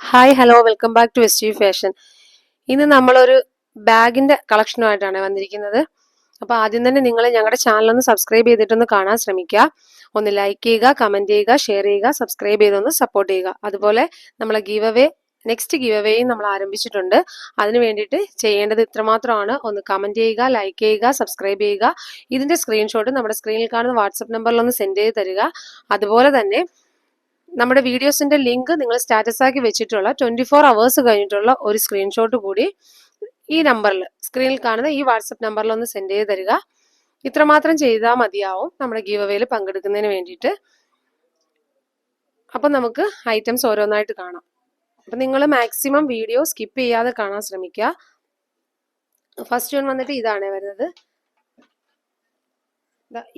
Hi hello welcome back to S T fashion ഇന്ന് നമ്മളൊരു ബാഗിന്റെ കളക്ഷനുമായിട്ടാണ് വന്നിരിക്കുന്നത്. അപ്പോൾ ആദ്യം തന്നെ നിങ്ങൾ ഞങ്ങളുടെ ചാനൽ ഒന്ന് സബ്സ്ക്രൈബ് ചെയ്തിട്ടൊന്ന് കാണാൻ ശ്രമിക്കുക. ഒന്ന് ലൈക്ക് ചെയ്യുക കമന്റ് ചെയ്യുക ഷെയർ ചെയ്യുക സബ്സ്ക്രൈബ് ചെയ്തൊന്ന് സപ്പോർട്ട് ചെയ്യുക. അതുപോലെ നമ്മളെ ഗീവ് അവേ നെക്സ്റ്റ് ഗീവ് അവേയും നമ്മൾ ആരംഭിച്ചിട്ടുണ്ട്. അതിന് വേണ്ടിയിട്ട് ചെയ്യേണ്ടത് ഇത്രമാത്രമാണ്. ഒന്ന് കമന്റ് ചെയ്യുക ലൈക്ക് ചെയ്യുക സബ്സ്ക്രൈബ് ചെയ്യുക. ഇതിന്റെ സ്ക്രീൻഷോട്ട് നമ്മുടെ സ്ക്രീനിൽ കാണുന്ന വാട്സപ്പ് നമ്പറിൽ ഒന്ന് സെൻഡ് ചെയ്ത് തരിക. അതുപോലെ തന്നെ നമ്മുടെ വീഡിയോസിന്റെ ലിങ്ക് നിങ്ങൾ സ്റ്റാറ്റസ് ആക്കി വെച്ചിട്ടുള്ള ട്വന്റി ഫോർ അവേഴ്സ് കഴിഞ്ഞിട്ടുള്ള ഒരു സ്ക്രീൻഷോട്ട് കൂടി ഈ നമ്പറിൽ സ്ക്രീനിൽ കാണുന്ന ഈ വാട്സപ്പ് നമ്പറിൽ ഒന്ന് സെൻഡ് ചെയ്ത് തരിക. ഇത്രമാത്രം ചെയ്താൽ മതിയാവും നമ്മുടെ ഗീവ് അവേയിൽ പങ്കെടുക്കുന്നതിന് വേണ്ടിയിട്ട്. അപ്പം നമുക്ക് ഐറ്റംസ് ഓരോന്നായിട്ട് കാണാം. അപ്പം നിങ്ങൾ മാക്സിമം വീഡിയോ സ്കിപ്പ് ചെയ്യാതെ കാണാൻ ശ്രമിക്കുക. ഫസ്റ്റ് വൺ വന്നിട്ട് ഇതാണ് വരുന്നത്.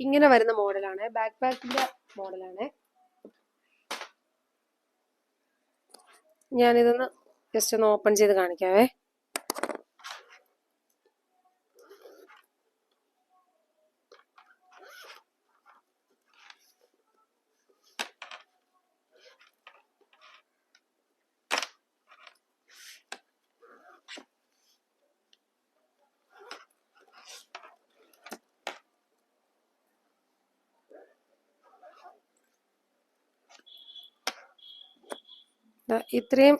ഇങ്ങനെ വരുന്ന മോഡലാണ് ബാക്ക് പാക്കിന്റെ മോഡലാണ് ഞാനിതൊന്ന് ജസ്റ്റ് ഒന്ന് ഓപ്പൺ ചെയ്ത് കാണിക്കാവേ. ഇത്രയും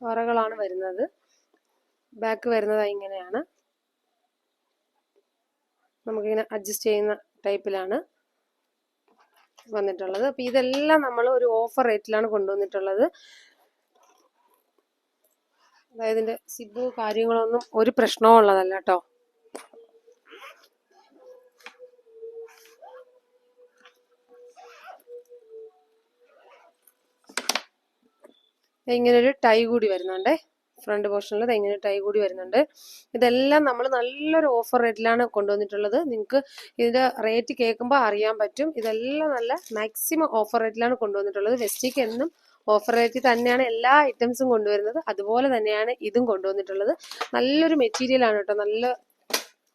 വറകളാണ് വരുന്നത്. ബാക്ക് വരുന്നത് ഇങ്ങനെയാണ്. നമുക്കിങ്ങനെ അഡ്ജസ്റ്റ് ചെയ്യുന്ന ടൈപ്പിലാണ് വന്നിട്ടുള്ളത്. അപ്പൊ ഇതെല്ലാം നമ്മൾ ഒരു ഓഫർ റേറ്റിലാണ് കൊണ്ടുവന്നിട്ടുള്ളത്. അതായത് ഇതിന്റെ സിബ് കാര്യങ്ങളൊന്നും ഒരു പ്രശ്നവും ഉള്ളതല്ല കേട്ടോ. ഇങ്ങനെ ഒരു ടൈ കൂടി വരുന്നുണ്ട്. ഫ്രണ്ട് പോർഷനിൽ ഇങ്ങനെ ടൈ കൂടി വരുന്നുണ്ട്. ഇതെല്ലാം നമ്മൾ നല്ലൊരു ഓഫർ റേറ്റിലാണ് കൊണ്ടുവന്നിട്ടുള്ളത്. നിങ്ങൾക്ക് ഇതിന്റെ റേറ്റ് കേൾക്കുമ്പോൾ അറിയാൻ പറ്റും. ഇതെല്ലാം നല്ല മാക്സിമം ഓഫർ റേറ്റിലാണ് കൊണ്ടുവന്നിട്ടുള്ളത്. വെസ്റ്റിക്ക് എന്നും ഓഫർ റേറ്റിൽ തന്നെയാണ് എല്ലാ ഐറ്റംസും കൊണ്ടുവരുന്നത്. അതുപോലെ തന്നെയാണ് ഇതും കൊണ്ടുവന്നിട്ടുള്ളത്. നല്ലൊരു മെറ്റീരിയൽ ആണ് കേട്ടോ. നല്ല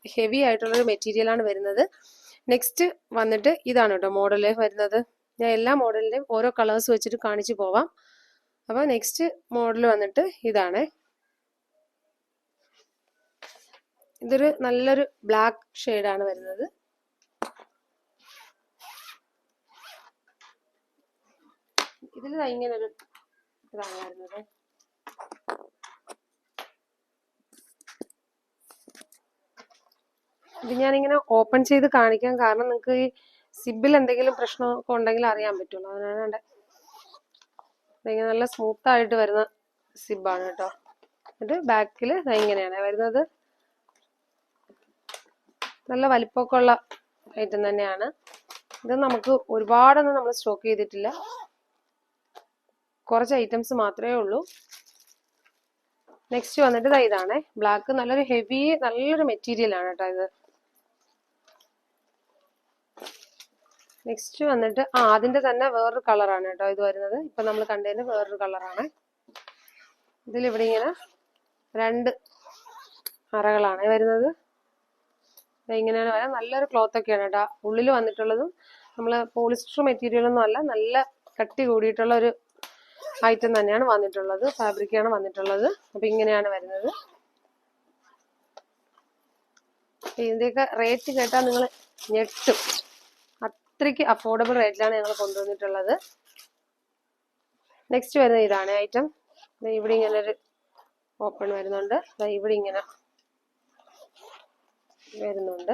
ഹെവി ആയിട്ടുള്ളൊരു മെറ്റീരിയൽ ആണ് വരുന്നത്. നെക്സ്റ്റ് വന്നിട്ട് ഇതാണ് കേട്ടോ മോഡൽ വരുന്നത്. ഞാൻ എല്ലാ മോഡലിന്റെയും ഓരോ കളേഴ്സ് വെച്ചിട്ട് കാണിച്ചു പോവാം. അപ്പോൾ നെക്സ്റ്റ് മോഡൽ വന്നിട്ട് ഇതാണ്. ഇതൊരു നല്ലൊരു ബ്ലാക്ക് ആണ് വരുന്നത്. ഇതിൽ ഇങ്ങനെ ഒരു ഇതാണ് വരുന്നത്. ഇത് ഞാനിങ്ങനെ ഓപ്പൺ ചെയ്ത് കാണിക്കാൻ കാരണം നിങ്ങൾക്ക് ഈ സിബിൽ എന്തെങ്കിലും പ്രശ്നമൊക്കെ ഉണ്ടെങ്കിൽ അറിയാൻ പറ്റുള്ളൂ. അതിനാണ് ഇങ്ങനെ നല്ല സ്മൂത്ത് ആയിട്ട് വരുന്ന സിബാണ് കേട്ടോ. എന്നിട്ട് ബാക്കിൽ ഇങ്ങനെയാണ് വരുന്നത്. നല്ല വലിപ്പമൊക്കെ ഉള്ള ഐറ്റം തന്നെയാണ്. ഇത് നമുക്ക് ഒരുപാടൊന്നും നമ്മൾ സ്റ്റോക്ക് ചെയ്തിട്ടില്ല. കുറച്ച് ഐറ്റംസ് മാത്രമേ ഉള്ളൂ. നെക്സ്റ്റ് വന്നിട്ട് ഇതാ ഇതാണ്. ബ്ലാക്ക് നല്ലൊരു ഹെവി നല്ലൊരു മെറ്റീരിയൽ ആണ് കേട്ടോ ഇത്. നെക്സ്റ്റ് വന്നിട്ട് ആ അതിന്റെ തന്നെ വേറൊരു കളറാണ് കേട്ടോ ഇത് വരുന്നത്. ഇപ്പൊ നമ്മൾ കണ്ടതിന്റെ വേറൊരു കളറാണ് ഇതിൽ ഇവിടെ ഇങ്ങനെ രണ്ട് അറകളാണ് വരുന്നത്. ഇങ്ങനെയാണ് വരാൻ നല്ലൊരു ക്ലോത്ത് ഒക്കെയാണ് കേട്ടോ. ഉള്ളിൽ വന്നിട്ടുള്ളതും നമ്മൾ പോളിസ്റ്റർ മെറ്റീരിയൽ ഒന്നും അല്ല നല്ല കട്ടി കൂടിയിട്ടുള്ള ഒരു ഐറ്റം തന്നെയാണ് വന്നിട്ടുള്ളത്. ഫാബ്രിക്കാണ് വന്നിട്ടുള്ളത്. അപ്പൊ ഇങ്ങനെയാണ് വരുന്നത്. ഇതിന്റെയൊക്കെ റേറ്റ് കേട്ടാൽ നിങ്ങൾ ഞെട്ടും. അത്രയ്ക്ക് അഫോർഡബിൾ റേറ്റിലാണ് ഞങ്ങൾ കൊണ്ടുവന്നിട്ടുള്ളത്. നെക്സ്റ്റ് വരുന്നത് ഇതാണ് ഐറ്റം ഇവിടെ ഇങ്ങനെ ഓപ്പൺ വരുന്നുണ്ട്. ഇവിടെ ഇങ്ങനെ വരുന്നുണ്ട്.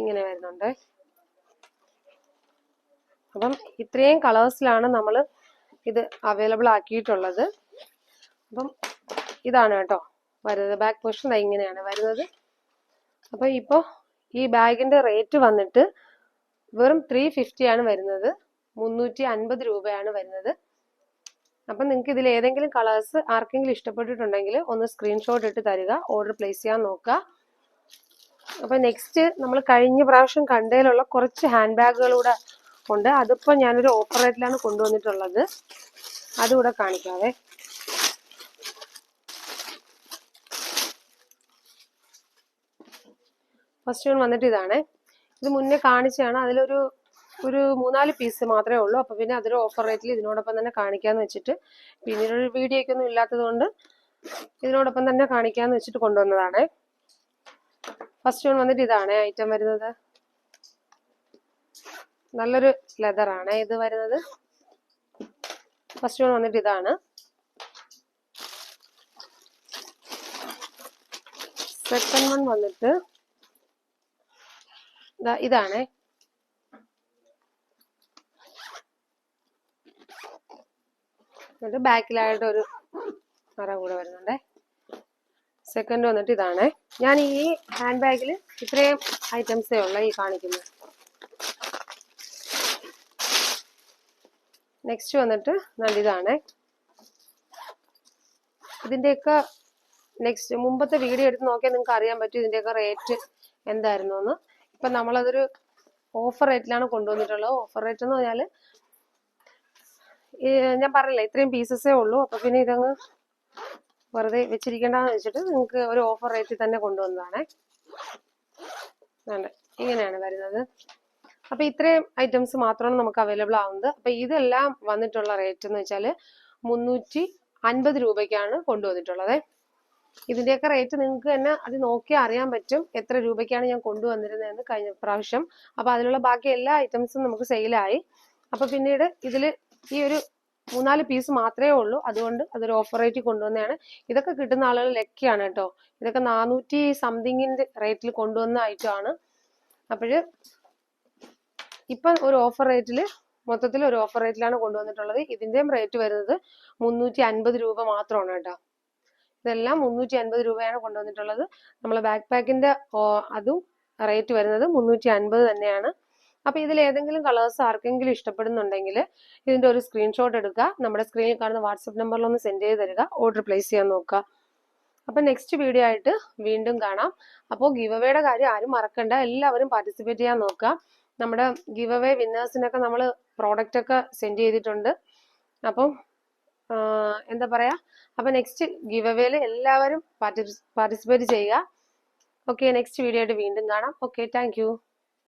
ഇങ്ങനെ വരുന്നുണ്ട്. അപ്പം ഇത്രയും കളേഴ്സിലാണ് നമ്മൾ ഇത് അവൈലബിൾ ആക്കിയിട്ടുള്ളത്. അപ്പം ഇതാണ് കേട്ടോ. വരുന്നത്. ബാക്ക് പോർഷൻ ഇങ്ങനെയാണ് വരുന്നത്. അപ്പോൾ ഇപ്പോൾ ഈ ബാഗിന്റെ റേറ്റ് വന്നിട്ട് വെറും ത്രീ ഫിഫ്റ്റി ആണ് വരുന്നത്. മുന്നൂറ്റി അൻപത് രൂപയാണ് വരുന്നത്. അപ്പം നിങ്ങൾക്ക് ഇതിൽ ഏതെങ്കിലും കളേഴ്സ് ആർക്കെങ്കിലും ഇഷ്ടപ്പെട്ടിട്ടുണ്ടെങ്കിൽ ഒന്ന് സ്ക്രീൻഷോട്ട് ഇട്ട് തരിക ഓർഡർ പ്ലേസ് ചെയ്യാൻ നോക്കുക. അപ്പൊ നെക്സ്റ്റ് നമ്മൾ കഴിഞ്ഞ പ്രാവശ്യം കണ്ടതിലുള്ള കുറച്ച് ഹാൻഡ് ബാഗുകളൂടെ ഉണ്ട്. അതിപ്പോൾ ഞാനൊരു ഓഫർ റേറ്റിലാണ് കൊണ്ടുവന്നിട്ടുള്ളത്. അതുകൂടെ കാണിക്കാവേ. ഫസ്റ്റ് വൺ വന്നിട്ട് ഇതാണ്. ഇത് മുന്നേ കാണിച്ചാണ് അതിലൊരു ഒരു മൂന്നാൽ പീസ് മാത്രമേ ഉള്ളൂ. അപ്പൊ പിന്നെ അതൊരു ഓഫർ റേറ്റിൽ ഇതിനോടൊപ്പം തന്നെ കാണിക്കാന്ന് വെച്ചിട്ട് പിന്നീട് ഒരു വീഡിയോ ഒക്കെ ഒന്നും ഇല്ലാത്തത് കൊണ്ട് ഇതിനോടൊപ്പം തന്നെ കാണിക്കാന്ന് വെച്ചിട്ട് കൊണ്ടുവന്നതാണ്. ഫസ്റ്റ് വൺ വന്നിട്ട് ഇതാണ് ഐറ്റം വരുന്നത്. നല്ലൊരു ലെതറാണ് ഇത് വരുന്നത്. ഫസ്റ്റ് വൺ വന്നിട്ട് ഇതാണ്. സെക്കൻഡ് വൺ വന്നിട്ട് ഇതാണേ. എന്നിട്ട് ബാക്കിലായിട്ട് ഒരു മറ കൂടെ വരുന്നുണ്ടേ. സെക്കൻഡ് വന്നിട്ട് ഇതാണ്. ഞാൻ ഈ ഹാൻഡ് ബാഗിൽ ഇത്രയും ഐറ്റംസേ ഉള്ള ഈ കാണിക്കുന്നത് നെക്സ്റ്റ് വന്നിട്ട് നല്ലതാണ് ഇതിന്റെയൊക്കെ നെക്സ്റ്റ് മുമ്പത്തെ വീഡിയോ എടുത്ത് നോക്കിയാൽ നിങ്ങൾക്ക് അറിയാൻ പറ്റും ഇതിന്റെയൊക്കെ റേറ്റ് എന്തായിരുന്നു എന്ന് ഇപ്പൊ നമ്മളതൊരു ഓഫർ റേറ്റിലാണ് കൊണ്ടുവന്നിട്ടുള്ളത്. ഓഫർ റേറ്റ് എന്ന് പറഞ്ഞാൽ ഞാൻ പറഞ്ഞില്ല ഇത്രയും പീസസേ ഉള്ളൂ. അപ്പൊ പിന്നെ ഇതങ്ങ് വെറുതെ വെച്ചിരിക്കേണ്ടെന്ന് വെച്ചിട്ട് നിങ്ങൾക്ക് ഒരു ഓഫർ റേറ്റിൽ തന്നെ കൊണ്ടുവന്നതാണേ. വേണ്ട ഇങ്ങനെയാണ് വരുന്നത്. അപ്പൊ ഇത്രയും ഐറ്റംസ് മാത്രമാണ് നമുക്ക് അവൈലബിൾ ആവുന്നത്. അപ്പൊ ഇതെല്ലാം വന്നിട്ടുള്ള റേറ്റ് എന്ന് വെച്ചാൽ മുന്നൂറ്റി അൻപത് രൂപയ്ക്കാണ് കൊണ്ടുവന്നിട്ടുള്ളത്. ഇതിന്റെയൊക്കെ റേറ്റ് നിങ്ങൾക്ക് തന്നെ അത് നോക്കി അറിയാൻ പറ്റും എത്ര രൂപയ്ക്കാണ് ഞാൻ കൊണ്ടുവന്നിരുന്നതെന്ന് കഴിഞ്ഞ പ്രാവശ്യം. അപ്പൊ അതിലുള്ള ബാക്കി എല്ലാ ഐറ്റംസും നമുക്ക് സെയിലായി അപ്പൊ പിന്നീട് ഇതിൽ ഈ ഒരു മൂന്നാൽ പീസ് മാത്രമേ ഉള്ളൂ. അതുകൊണ്ട് അതൊരു ഓഫർ റേറ്റിൽ കൊണ്ടുവന്നതാണ്. ഇതൊക്കെ കിട്ടുന്ന ആളുകൾ ലക്കിയാണ് കേട്ടോ. ഇതൊക്കെ നാനൂറ്റി സംതിങ്ങിന്റെ റേറ്റിൽ കൊണ്ടുവന്ന ഐറ്റം ആണ്. അപ്പോഴ് ഇപ്പം ഒരു ഓഫർ റേറ്റിൽ മൊത്തത്തിൽ ഒരു ഓഫർ റേറ്റിലാണ് കൊണ്ടുവന്നിട്ടുള്ളത്. ഇതിന്റെയും റേറ്റ് വരുന്നത് മുന്നൂറ്റി രൂപ മാത്രമാണ് കേട്ടോ. ഇതെല്ലാം മുന്നൂറ്റി അൻപത് രൂപയാണ് കൊണ്ടുവന്നിട്ടുള്ളത്. നമ്മളെ ബാക്ക് പാക്കിന്റെ അതും റേറ്റ് വരുന്നത് മുന്നൂറ്റി അൻപത് തന്നെയാണ്. അപ്പൊ ഇതിൽ ഏതെങ്കിലും കളേഴ്സ് ആർക്കെങ്കിലും ഇഷ്ടപ്പെടുന്നുണ്ടെങ്കിൽ ഇതിന്റെ ഒരു സ്ക്രീൻഷോട്ട് എടുക്കുക. നമ്മുടെ സ്ക്രീനിൽ കാണുന്ന വാട്സപ്പ് നമ്പറിൽ ഒന്ന് സെൻഡ് ചെയ്ത് തരിക. ഓർഡർ പ്ലേസ് ചെയ്യാൻ നോക്കുക. അപ്പൊ നെക്സ്റ്റ് വീഡിയോ ആയിട്ട് വീണ്ടും കാണാം. അപ്പോൾ ഗിവ് അവയുടെ കാര്യം ആരും മറക്കണ്ട. എല്ലാവരും പാർട്ടിസിപ്പേറ്റ് ചെയ്യാൻ നോക്കുക. നമ്മുടെ ഗിവ് അവേ വിന്നേഴ്സിനൊക്കെ നമ്മൾ പ്രോഡക്റ്റ് ഒക്കെ സെൻഡ് ചെയ്തിട്ടുണ്ട്. അപ്പം എന്താ പറയാ? അപ്പൊ നെക്സ്റ്റ് ഗിവ് അവേയിൽ എല്ലാവരും പാർട്ടിസിപ്പേറ്റ് ചെയ്യുക. ഓക്കെ നെക്സ്റ്റ് വീഡിയോ ആയിട്ട് വീണ്ടും കാണാം. Okay thank